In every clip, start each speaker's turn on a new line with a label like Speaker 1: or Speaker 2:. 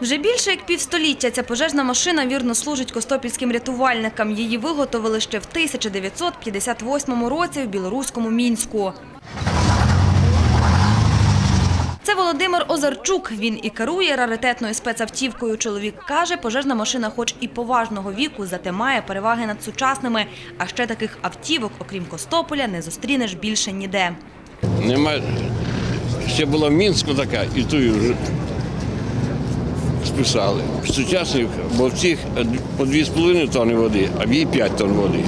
Speaker 1: Вже більше як півстоліття ця пожежна машина вірно служить костопільським рятувальникам. Її виготовили ще в 1958 році в білоруському Мінську. Це Володимир Озарчук. Він і керує раритетною спецавтівкою. Чоловік каже, пожежна машина, хоч і поважного віку, зате має переваги над сучасними. А ще таких автівок, окрім Костополя, не зустрінеш більше ніде.
Speaker 2: Нема. Ще була в Мінську така, і ту вже списали. Сучасних, в цих по 2,5 тонни води, а в їй 5 тонн води.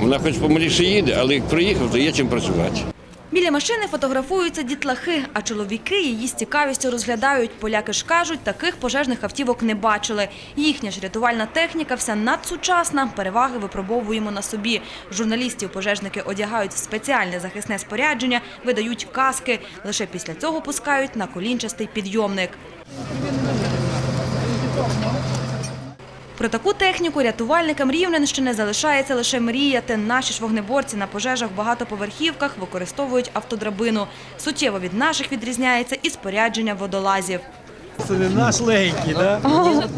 Speaker 2: Вона хоч помаліше їде, але як приїхав, то є чим працювати.
Speaker 1: Біля машини фотографуються дітлахи, а чоловіки її з цікавістю розглядають. Поляки ж кажуть, таких пожежних автівок не бачили. Їхня ж рятувальна техніка вся надсучасна. Переваги випробовуємо на собі. Журналістів пожежники одягають в спеціальне захисне спорядження, видають каски. Лише після цього пускають на колінчастий підйомник. Про таку техніку рятувальникам Рівненщини залишається лише мріяти. Наші ж вогнеборці на пожежах в багатоповерхівках використовують автодрабину. Суттєво від наших відрізняється і спорядження водолазів.
Speaker 3: Це не наш легенький, да?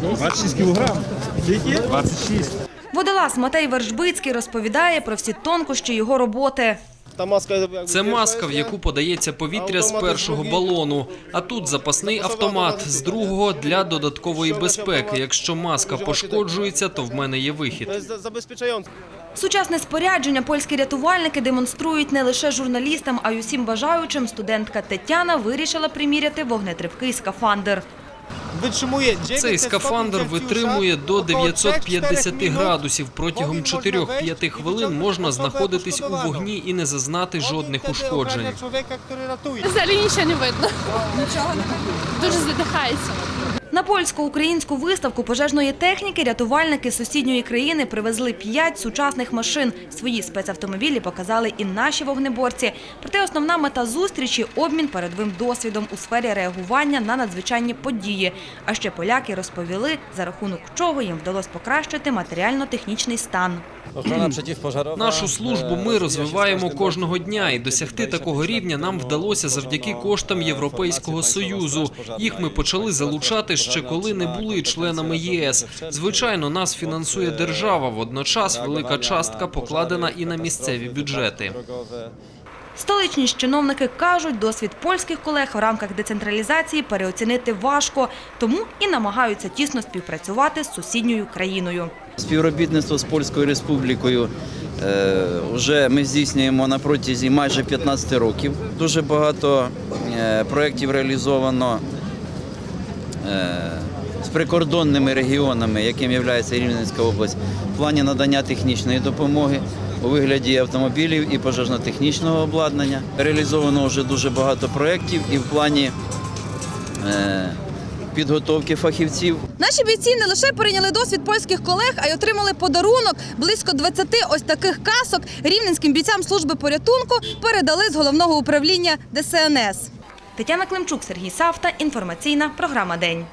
Speaker 3: 26 кілограм. Скільки? 26.
Speaker 1: Водолаз Матей Вершбицький розповідає про всі тонкощі його роботи.
Speaker 4: Та маска
Speaker 5: Це маска, в яку подається повітря з першого балону. А тут запасний автомат з другого для додаткової безпеки. Якщо маска пошкоджується, то в мене є вихід.
Speaker 4: Zabezpieczające.
Speaker 1: Сучасне спорядження польські рятувальники демонструють не лише журналістам, а й усім бажаючим. Студентка Тетяна вирішила приміряти вогнетривкий скафандр.
Speaker 4: Витримує
Speaker 5: Цей скафандр витримує до 950 градусів. Протягом 4-5 хвилин можна знаходитись у вогні і не зазнати жодних ушкоджень.
Speaker 6: Взагалі нічого не видно. Нічого не видно. Дуже задихається.
Speaker 1: На польсько-українську виставку пожежної техніки рятувальники з сусідньої країни привезли п'ять сучасних машин. Свої спецавтомобілі показали і наші вогнеборці. Проте основна мета зустрічі – обмін передовим досвідом у сфері реагування на надзвичайні події. А ще поляки розповіли, за рахунок чого їм вдалося покращити матеріально-технічний стан.
Speaker 5: Нашу службу ми розвиваємо кожного дня, і досягти такого рівня нам вдалося завдяки коштам Європейського союзу. Їх ми почали залучати ще коли не були членами ЄС. Звичайно, нас фінансує держава. Водночас велика частка покладена і на місцеві бюджети.
Speaker 1: Столичні чиновники кажуть, досвід польських колег в рамках децентралізації переоцінити важко, тому і намагаються тісно співпрацювати з сусідньою країною.
Speaker 7: Співробітництво з Польською Республікою е, вже ми здійснюємо на протязі майже 15 років. Дуже багато е, проєктів реалізовано з прикордонними регіонами, яким є Рівненська область, в плані надання технічної допомоги у вигляді автомобілів і пожежно-технічного обладнання. Реалізовано вже дуже багато проєктів і в плані е, підготовки фахівців
Speaker 1: Наші бійці не лише перейняли досвід польських колег, а й отримали подарунок. Близько 20 ось таких касок рівненським бійцям служби порятунку передали з головного управління ДСНС. Тетяна Климчук, Сергій Савта. Інформаційна програма День.